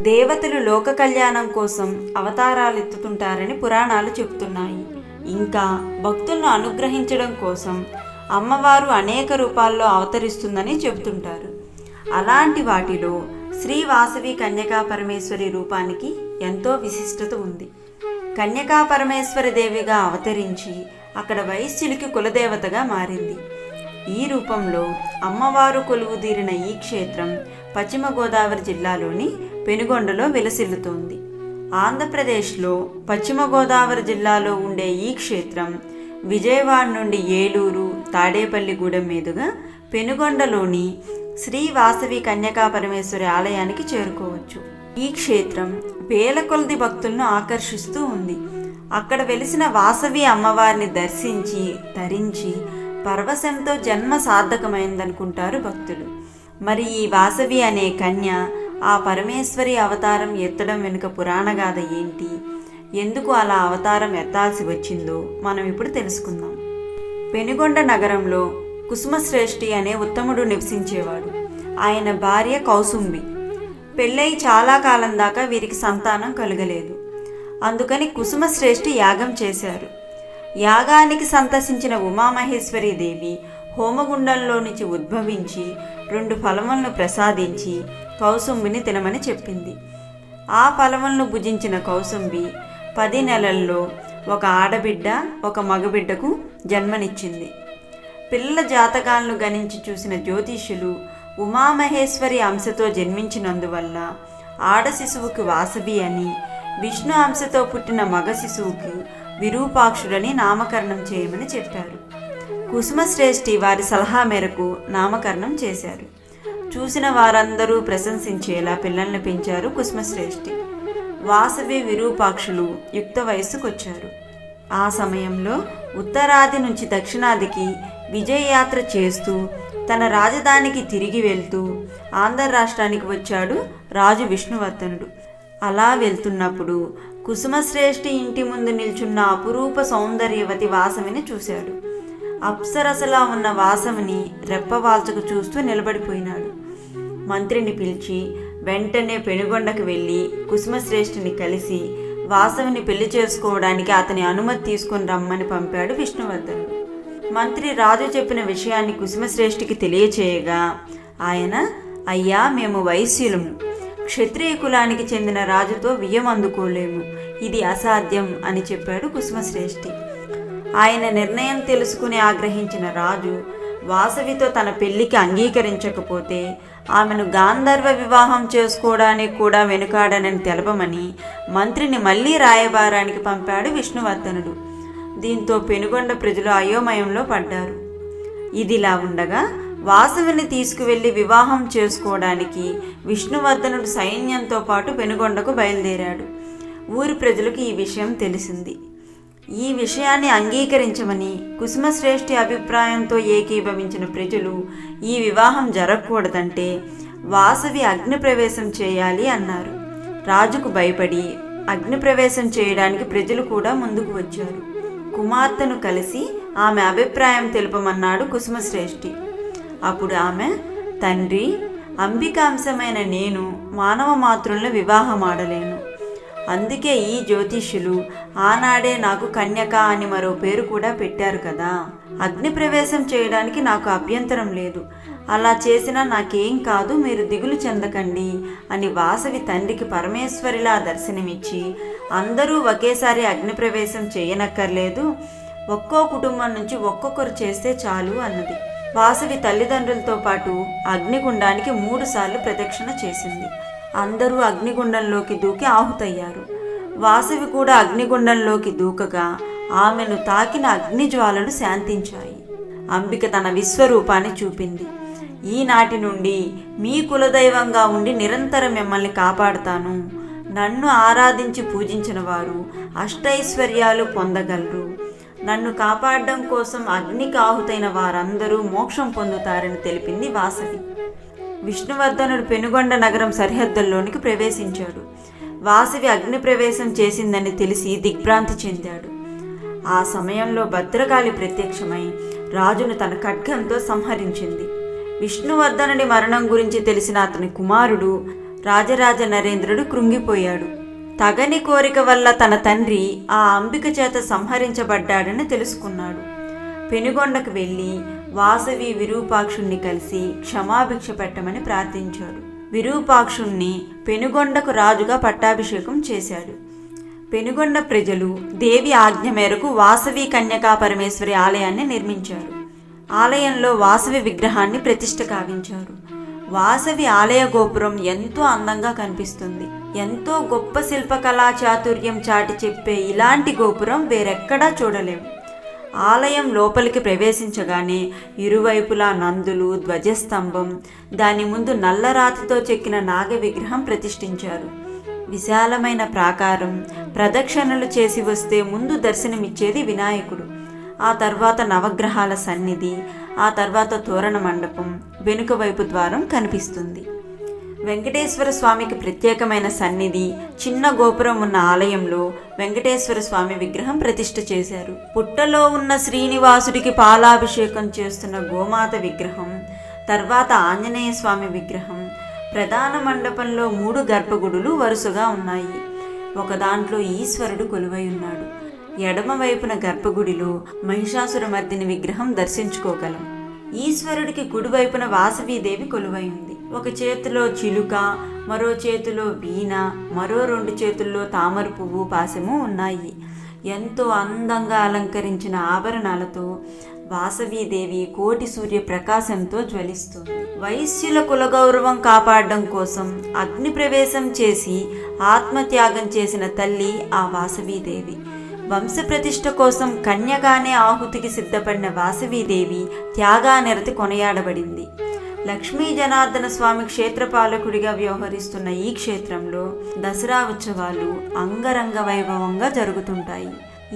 దేవతలు లోక కళ్యాణం కోసం అవతారాలు ఎత్తుతుంటారని పురాణాలు చెబుతున్నాయి ఇంకా భక్తులను అనుగ్రహించడం కోసం అమ్మవారు అనేక రూపాల్లో అవతరిస్తుందని చెబుతుంటారు. అలాంటి వాటిలో శ్రీ వాసవి కన్యకా పరమేశ్వరి రూపానికి ఎంతో విశిష్టత ఉంది. కన్యకా పరమేశ్వరి దేవిగా అవతరించి అక్కడ వైశ్యులకి కులదేవతగా మారింది. ఈ రూపంలో అమ్మవారు కొలువుదీరిన ఈ క్షేత్రం పశ్చిమ గోదావరి జిల్లాలోని పెనుగొండలో విలసిల్లుతోంది. ఆంధ్రప్రదేశ్లో పశ్చిమ గోదావరి జిల్లాలో ఉండే ఈ క్షేత్రం విజయవాడ నుండి ఏలూరు తాడేపల్లిగూడెం మీదుగా పెనుగొండలోని శ్రీ వాసవి కన్యకా పరమేశ్వరి ఆలయానికి చేరుకోవచ్చు. ఈ క్షేత్రం వేల కొలది భక్తులను ఆకర్షిస్తూ ఉంది. అక్కడ వెలిసిన వాసవి అమ్మవారిని దర్శించి ధరించి పరవశంతో జన్మ సార్థకమైందనుకుంటారు భక్తులు. మరి ఈ వాసవి అనే కన్య ఆ పరమేశ్వరి అవతారం ఎత్తడం వెనుక పురాణగాథ ఏంటి? ఎందుకు అలా అవతారం ఎత్తాల్సి వచ్చిందో మనం ఇప్పుడు తెలుసుకుందాం. పెనుగొండ నగరంలో కుసుమశ్రేష్ఠి అనే ఉత్తముడు నివసించేవాడు. ఆయన భార్య కౌసుంబి. పెళ్ళై చాలా కాలం దాకా వీరికి సంతానం కలగలేదు. అందుకని కుసుమశ్రేష్ఠి యాగం చేశారు. యాగానికి సంతసించిన ఉమామహేశ్వరి దేవి హోమగుండంలో నుంచి ఉద్భవించి రెండు ఫలములను ప్రసాదించి కౌసుంబిని తినమని చెప్పింది. ఆ ఫలములను భుజించిన కౌసుంబి పది నెలల్లో ఒక ఆడబిడ్డ ఒక మగబిడ్డకు జన్మనిచ్చింది. పిల్లల జాతకాలను గణించి చూసిన జ్యోతిష్యులు ఉమామహేశ్వరి అంశతో జన్మించినందువల్ల ఆడ శిశువుకి వాసవి అని విష్ణు అంశతో పుట్టిన మగ శిశువుకి విరూపాక్షుడని నామకరణం చేయమని చెప్పారు. కుసుమశ్రేష్ఠి వారి సలహా మేరకు నామకరణం చేశారు. చూసిన వారందరూ ప్రశంసించేలా పిల్లల్ని పెంచారు కుసుమశ్రేష్ఠి. వాసవి విరూపాక్షులు యుక్త వయస్సుకొచ్చారు ఆ సమయంలో ఉత్తరాది నుంచి దక్షిణాదికి విజయయాత్ర చేస్తూ తన రాజధానికి తిరిగి వెళ్తూ ఆంధ్ర రాష్ట్రానికి వచ్చాడు రాజు విష్ణువర్ధనుడు. అలా వెళ్తున్నప్పుడు కుసుమశ్రేష్ఠి ఇంటి ముందు నిల్చున్న అపురూప సౌందర్యవతి వాసవిని చూశాడు. అప్సరసలా ఉన్న వాసవిని రెప్పవాల్చకు చూస్తూ నిలబడిపోయినాడు. మంత్రిని పిలిచి వెంటనే పెనుగొండకు వెళ్ళి కుసుమశ్రేష్ఠుని కలిసి వాసవిని పెళ్ళి చేసుకోవడానికి అతని అనుమతి తీసుకుని రమ్మని పంపాడు విష్ణువర్ధనుడు. మంత్రి రాజు చెప్పిన విషయాన్ని కుసుమశ్రేష్ఠికి తెలియచేయగా ఆయన అయ్యా మేము వైశ్యులము. క్షత్రియ కులానికి చెందిన రాజుతో వియ్యం అందుకోలేము ఇది అసాధ్యం అని చెప్పాడు కుసుమశ్రేష్ఠి. ఆయన నిర్ణయం తెలుసుకుని ఆగ్రహించిన రాజు వాసవితో తన పెళ్ళికి అంగీకరించకపోతే ఆమెను గాంధర్వ వివాహం చేసుకోవడానికి కూడా వెనుకాడనని తెలపమని మంత్రిని మళ్ళీ రాయబారానికి పంపాడు విష్ణువర్ధనుడు. దీంతో పెనుగొండ ప్రజలు అయోమయంలో పడ్డారు. ఇదిలా ఉండగా వాసవిని తీసుకువెళ్ళి వివాహం చేసుకోవడానికి విష్ణువర్ధనుడు సైన్యంతో పాటు పెనుగొండకు బయలుదేరాడు. ఊరి ప్రజలకు ఈ విషయం తెలిసింది. ఈ విషయాన్ని అంగీకరించమని కుసుమశ్రేష్ఠి అభిప్రాయంతో ఏకీభవించిన ప్రజలు ఈ వివాహం జరగకూడదంటే వాసవి అగ్నిప్రవేశం చేయాలి అన్నారు. రాజుకు భయపడి అగ్నిప్రవేశం చేయడానికి ప్రజలు కూడా ముందుకు వచ్చారు. కుమార్తెను కలిసి ఆమె అభిప్రాయం తెలుపమన్నాడు కుసుమశ్రేష్ఠి. అప్పుడు ఆమె తండ్రి అంబికాంశమైన నేను మానవ మాతృలను వివాహమాడలేను అందుకే ఈ జ్యోతిష్యులు ఆనాడే నాకు కన్యక అని మరో పేరు కూడా పెట్టారు కదా. అగ్ని ప్రవేశం చేయడానికి నాకు అభ్యంతరం లేదు. అలా చేసినా నాకేం కాదు మీరు దిగులు చెందకండి అని వాసవి తండ్రికి పరమేశ్వరిలా దర్శనమిచ్చి అందరూ ఒకేసారి అగ్నిప్రవేశం చేయనక్కర్లేదు. ఒక్కో కుటుంబం నుంచి ఒక్కొక్కరు చేస్తే చాలు అన్నది. వాసవి తల్లిదండ్రులతో పాటు అగ్నిగుండానికి మూడుసార్లు ప్రదక్షిణ చేసింది. అందరూ అగ్నిగుండంలోకి దూకి ఆహుతయ్యారు. వాసవి కూడా అగ్నిగుండంలోకి దూకగా ఆమెను తాకిన అగ్నిజ్వాలలు శాంతించాయి. అంబిక తన విశ్వరూపాన్ని చూపింది. ఈనాటి నుండి మీ కులదైవంగా ఉండి నిరంతరం మిమ్మల్ని కాపాడుతాను. నన్ను ఆరాధించి పూజించిన వారు అష్టైశ్వర్యాలు పొందగలరు. నన్ను కాపాడడం కోసం అగ్నికి ఆహుతైన వారందరూ మోక్షం పొందుతారని తెలిపింది వాసవి. విష్ణువర్ధనుడు పెనుగొండ నగరం సరిహద్దుల్లోనికి ప్రవేశించాడు. వాసవి అగ్ని ప్రవేశం చేసిందని తెలిసి దిగ్భ్రాంతి చెందాడు. ఆ సమయంలో భద్రకాళి ప్రత్యక్షమై రాజును తన ఖడ్గంతో సంహరించింది. విష్ణువర్ధనుడి మరణం గురించి తెలిసిన అతని కుమారుడు రాజరాజ నరేంద్రుడు కృంగిపోయాడు. తగని కోరిక వల్ల తన తండ్రి ఆ అంబిక చేత సంహరించబడ్డాడని తెలుసుకున్నాడు. పెనుగొండకు వెళ్ళి వాసవి విరూపాక్షుణ్ణి కలిసి క్షమాభిక్ష పెట్టమని ప్రార్థించాడు. విరూపాక్షుణ్ణి పెనుగొండకు రాజుగా పట్టాభిషేకం చేశాడు. పెనుగొండ ప్రజలు దేవి ఆజ్ఞ మేరకు వాసవి కన్యకా పరమేశ్వరి ఆలయాన్ని నిర్మించారు. ఆలయంలో వాసవి విగ్రహాన్ని ప్రతిష్ట కావించారు. వాసవి ఆలయ గోపురం ఎంతో అందంగా కనిపిస్తుంది. ఎంతో గొప్ప శిల్పకళా చాతుర్యం చాటి చెప్పే ఇలాంటి గోపురం వేరెక్కడా చూడలేము. ఆలయం లోపలికి ప్రవేశించగానే ఇరువైపులా నందులు ధ్వజస్తంభం దాని ముందు నల్లరాతితో చెక్కిన నాగ విగ్రహం ప్రతిష్ఠించారు. విశాలమైన ప్రాకారం ప్రదక్షిణలు చేసి వస్తే ముందు దర్శనమిచ్చేది వినాయకుడు. ఆ తర్వాత నవగ్రహాల సన్నిధి ఆ తర్వాత తోరణ మండపం వెనుక వైపు ద్వారం కనిపిస్తుంది. వెంకటేశ్వర స్వామికి ప్రత్యేకమైన సన్నిధి చిన్న గోపురం ఉన్న ఆలయంలో వెంకటేశ్వర స్వామి విగ్రహం ప్రతిష్ఠ చేశారు. పుట్టలో ఉన్న శ్రీనివాసుడికి పాలాభిషేకం చేస్తున్న గోమాత విగ్రహం తర్వాత ఆంజనేయ స్వామి విగ్రహం ప్రధాన మండపంలో మూడు గర్భగుడులు వరుసగా ఉన్నాయి. ఒక దాంట్లో ఈశ్వరుడు కొలువై ఉన్నాడు. ఎడమ వైపున గర్భగుడిలో మహిషాసురమర్దిని విగ్రహం దర్శించుకోగలం. ఈశ్వరుడికి కుడివైపున వాసవీదేవి కొలువై ఉంది. ఒక చేతిలో చిలుక మరో చేతిలో వీణ మరో రెండు చేతుల్లో తామర పువ్వు పాశము ఉన్నాయి. ఎంతో అందంగా అలంకరించిన ఆభరణాలతో వాసవీదేవి కోటి సూర్య ప్రకాశంతో జ్వలిస్తుంది. వైశ్యుల కులగౌరవం కాపాడడం కోసం అగ్ని ప్రవేశం చేసి ఆత్మత్యాగం చేసిన తల్లి ఆ వాసవీదేవి. వంశప్రతిష్ఠ కోసం కన్యగానే ఆహుతికి సిద్ధపడిన వాసవీదేవి త్యాగానిరతి కొనయాడబడింది. లక్ష్మీ జనార్దన స్వామి క్షేత్రపాలకుడిగా వ్యవహరిస్తున్న ఈ క్షేత్రంలో దసరా ఉత్సవాలు అంగరంగ వైభవంగా జరుగుతుంటాయి.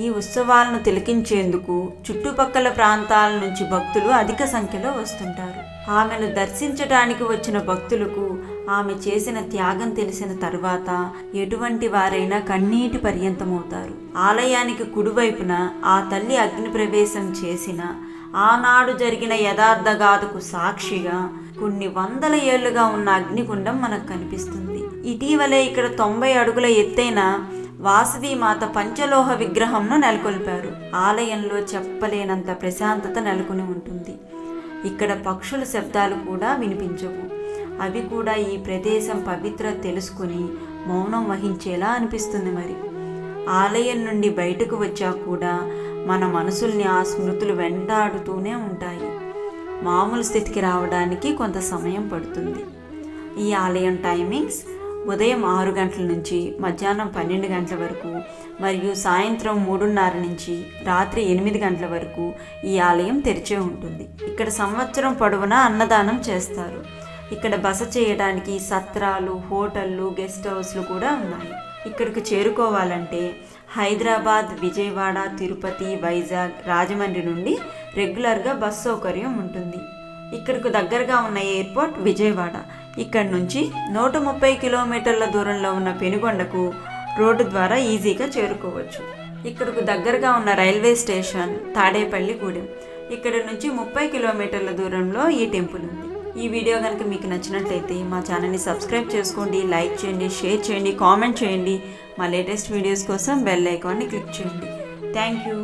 ఈ ఉత్సవాలను తిలకించేందుకు చుట్టుపక్కల ప్రాంతాల నుంచి భక్తులు అధిక సంఖ్యలో వస్తుంటారు. ఆమెను దర్శించడానికి వచ్చిన భక్తులకు ఆమె చేసిన త్యాగం తెలిసిన తర్వాత ఎటువంటి వారైనా కన్నీటి పర్యంతమవుతారు. ఆలయానికి కుడివైపున ఆ తల్లి అగ్ని ప్రవేశం చేసిన ఆనాడు జరిగిన యథార్థగాథకు సాక్షిగా కొన్ని వందల ఏళ్ళుగా ఉన్న అగ్నికుండం మనకు కనిపిస్తుంది. ఇటీవలే ఇక్కడ తొంభై అడుగుల ఎత్తైన వాసవి మాత పంచలోహ విగ్రహంను నెలకొల్పారు. ఆలయంలో చెప్పలేనంత ప్రశాంతత నెలకొని ఉంటుంది. ఇక్కడ పక్షుల శబ్దాలు కూడా వినిపించవు. అవి కూడా ఈ ప్రదేశం పవిత్ర తెలుసుకుని మౌనం వహించేలా అనిపిస్తుంది మరి. ఆలయం నుండి బయటకు వచ్చా కూడా మన మనసుల్ని ఆ స్మృతులు వెంటాడుతూనే ఉంటాయి. మామూలు స్థితికి రావడానికి కొంత సమయం పడుతుంది. ఈ ఆలయం టైమింగ్స్ ఉదయం ఆరు గంటల నుంచి మధ్యాహ్నం పన్నెండు గంటల వరకు మరియు సాయంత్రం మూడున్నర నుంచి రాత్రి ఎనిమిది గంటల వరకు ఈ ఆలయం తెరిచే ఉంటుంది. ఇక్కడ సంవత్సరం పొడవునా అన్నదానం చేస్తారు. ఇక్కడ బస చేయడానికి సత్రాలు హోటళ్ళు గెస్ట్ హౌస్లు కూడా ఉన్నాయి. ఇక్కడికి చేరుకోవాలంటే హైదరాబాద్ విజయవాడ తిరుపతి వైజాగ్ రాజమండ్రి నుండి రెగ్యులర్గా బస్ సౌకర్యం ఉంటుంది. ఇక్కడకు దగ్గరగా ఉన్న ఎయిర్పోర్ట్ విజయవాడ. ఇక్కడ నుంచి నూట ముప్పై కిలోమీటర్ల దూరంలో ఉన్న పెనుగొండకు రోడ్డు ద్వారా ఈజీగా చేరుకోవచ్చు. ఇక్కడకు దగ్గరగా ఉన్న రైల్వే స్టేషన్ తాడేపల్లిగూడెం ఇక్కడ నుంచి ముప్పై కిలోమీటర్ల దూరంలో ఈ టెంపుల్ ఉంది. ఈ వీడియో కనుక మీకు నచ్చినట్లయితే మా ఛానల్ని సబ్స్క్రైబ్ చేసుకోండి లైక్ చేయండి షేర్ చేయండి కామెంట్ చేయండి. మా లేటెస్ట్ వీడియోస్ కోసం బెల్ ఐకాన్ని క్లిక్ చేయండి. Thank you.